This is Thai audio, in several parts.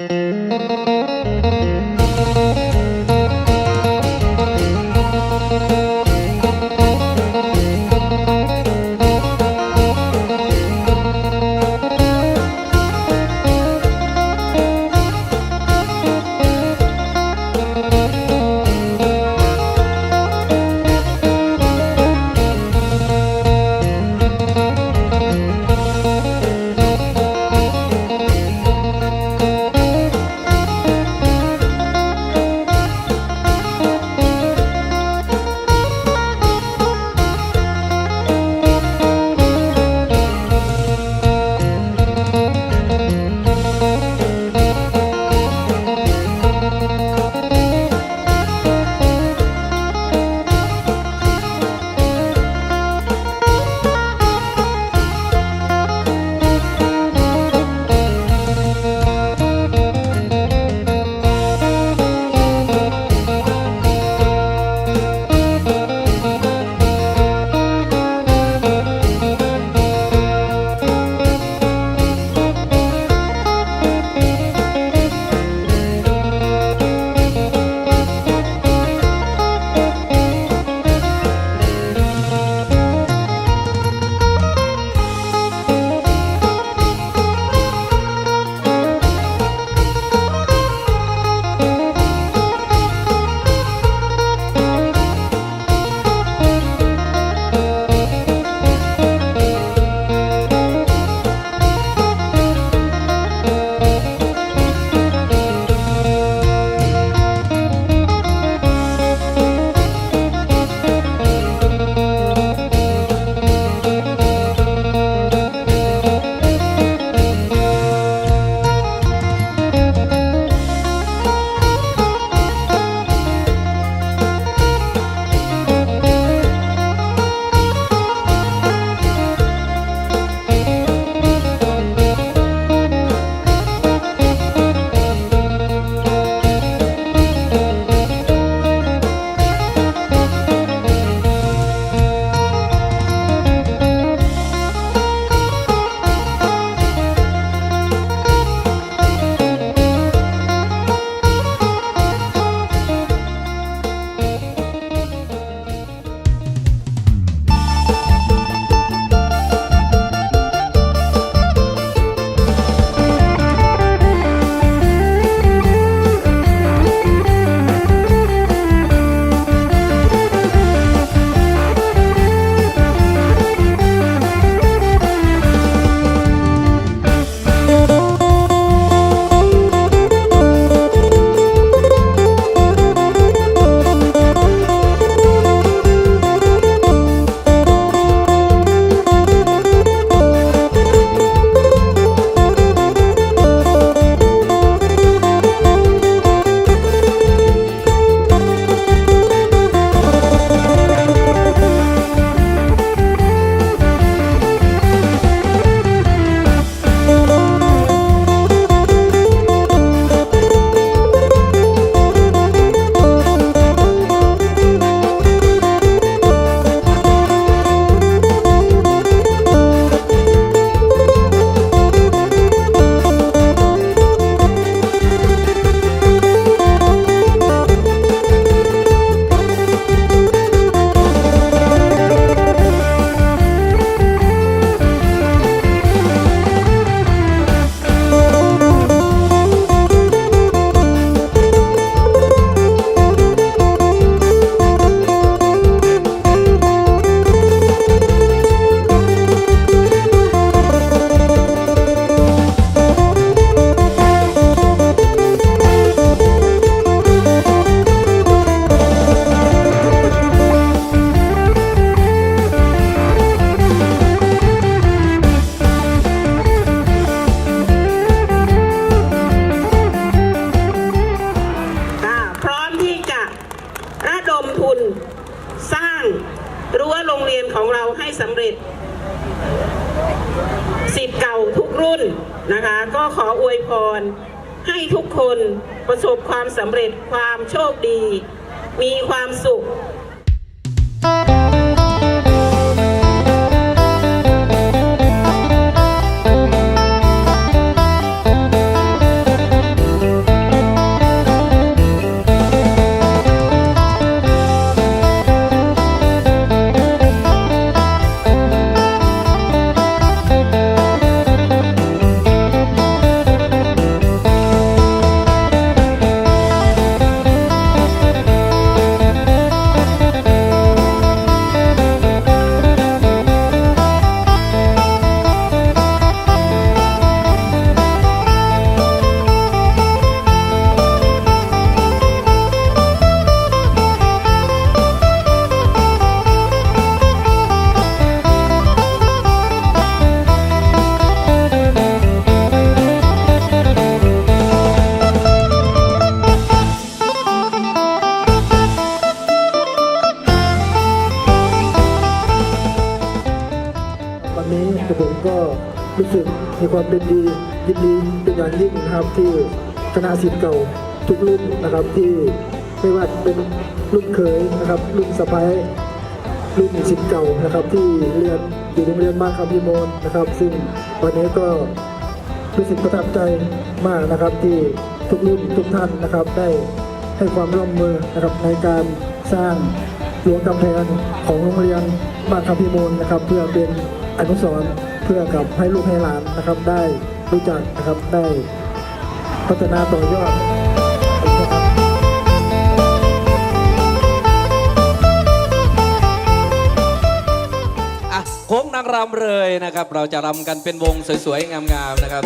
อ่ มทุน สร้างรั้วโรงเรียนของเราให้สำเร็จสิทธิ์เก่าทุกรุ่นนะคะ ก็ขออวยพร ให้ทุกคนประสบความสำเร็จความโชคดี มีความสุข ผมก็รู้สึกมีความเป็นดียินดีเป็นอย่างยิ่งนะครับที่คณะศิษย์เก่าทุกรุ่นนะครับที่ไม่ว่าเป็นรุ่นเคยนะครับ รุ่นสะพ้ายรุ่นศิษย์เก่านะครับ ที่เรียนอยู่โรงเรียนมาคำพิมลนะครับ ซึ่งวันนี้ก็รู้สึกประทับใจมากนะครับที่ทุกรุ่นทุกท่านนะครับ ได้ให้ความร่วมมือนะครับในการสร้างรั้วกำแพงของโรงเรียนบ้านคำพิมลนะครับ เพื่อเป็น อนุสรณ์เพื่อกับให้ลูกให้หลานนะครับ ได้รู้จักนะครับได้พัฒนาต่อยอดนะครับอะโค้งนางรำเลยนะครับ เราจะรำกันเป็นวงสวยๆ งามๆนะครับ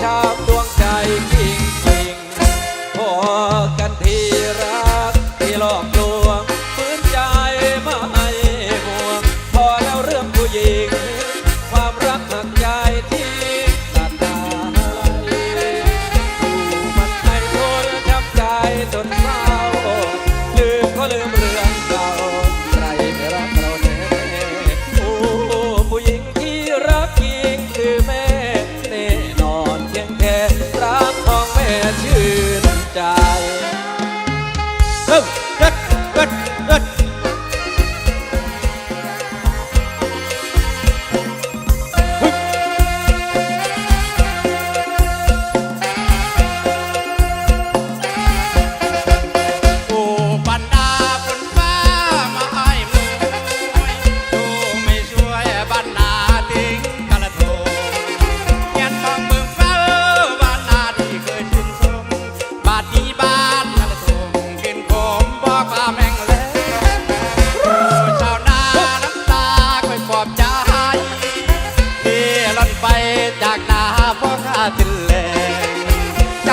ำ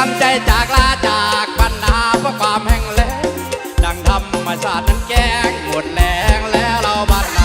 กำใจจากลาจากปัญหาเพราะความแห้งแล้งดังธรรมศาสตร์นั้นแก้งหมดแรงแล้วเราบัด